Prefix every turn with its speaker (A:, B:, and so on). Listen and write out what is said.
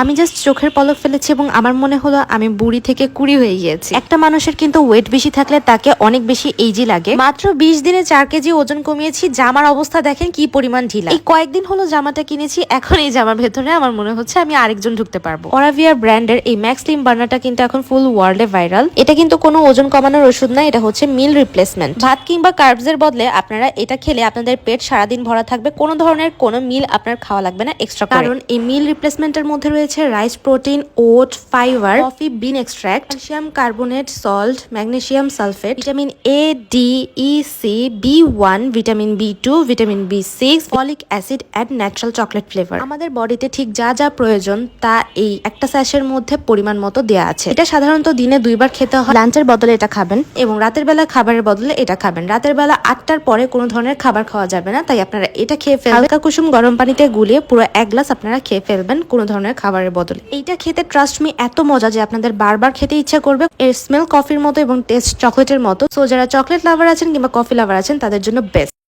A: আমি জাস্ট চোখের পলক ফেলেছি এবং আমার মনে হলো আমি বুড়ি থেকে কুড়ি হয়ে গিয়েছি। একটা মানুষের কিন্তু ওয়েট বেশি থাকলে তাকে অনেক বেশি এইজি লাগে। মাত্র বিশ দিনে চার কেজি ওজন কমিয়েছি, জামার অবস্থা দেখেন কি পরিমাণ ঢিলা। এই কয়েকদিন হলো জামাটা কিনেছি, এখন এই জামার ভেতরে আমার মনে হচ্ছে আমি আরেকজন ঢুকতে পারব। অরাভিয়ার ব্র্যান্ডের এই ম্যাক্স স্লিম বার্নারটা কিন্তু এখন ফুল ওয়ার্ল্ডে ভাইরাল এটা কিন্তু কোনো ওজন কমানোর ওষুধ না, এটা হচ্ছে মিল রিপ্লেসমেন্ট ভাত কিংবা কার্বসের বদলে আপনারা এটা খেলে আপনাদের পেট সারাদিন ভরা থাকবে, কোনো ধরনের কোনো মিল আপনার খাওয়া লাগবে না এক্সট্রা কারণ এই মিল রিপ্লেসমেন্টের মধ্যে রয়েছে rice protein oat fibre coffee bean extract calcium carbonate salt magnesium sulphate vitamin A D E C B one vitamin B two vitamin B six folic acid and natural chocolate flavour আমাদের বডিতে ঠিক যা যা প্রয়োজন তা এই একটা স্যাশের মধ্যে পরিমাণ মতো দেওয়া আছে। এটা সাধারণত দিনে দুইবার খেতে হয়। লাঞ্চের বদলে এটা খাবেন এবং রাতের বেলা খাবারের বদলে এটা খাবেন। রাতের বেলা আটটার পরে কোনো ধরনের খাবার খাওয়া যাবে না, তাই আপনারা এটা খেয়ে ফেলবেন। কুসুম গরম পানিতে গুলিয়ে পুরো এক গ্লাস আপনারা খেয়ে ফেলবেন কোনো ধরনের খাবারের বদলে। এইটা খেতে ট্রাস্ট মি এত মজা যে আপনাদের বারবার খেতে ইচ্ছা করবে। এর স্মেল কফির মতো এবং টেস্ট চকলেটের মতো। সো যারা চকলেট লাভার আছেন কিংবা কফি লাভার আছেন, তাদের জন্য বেস্ট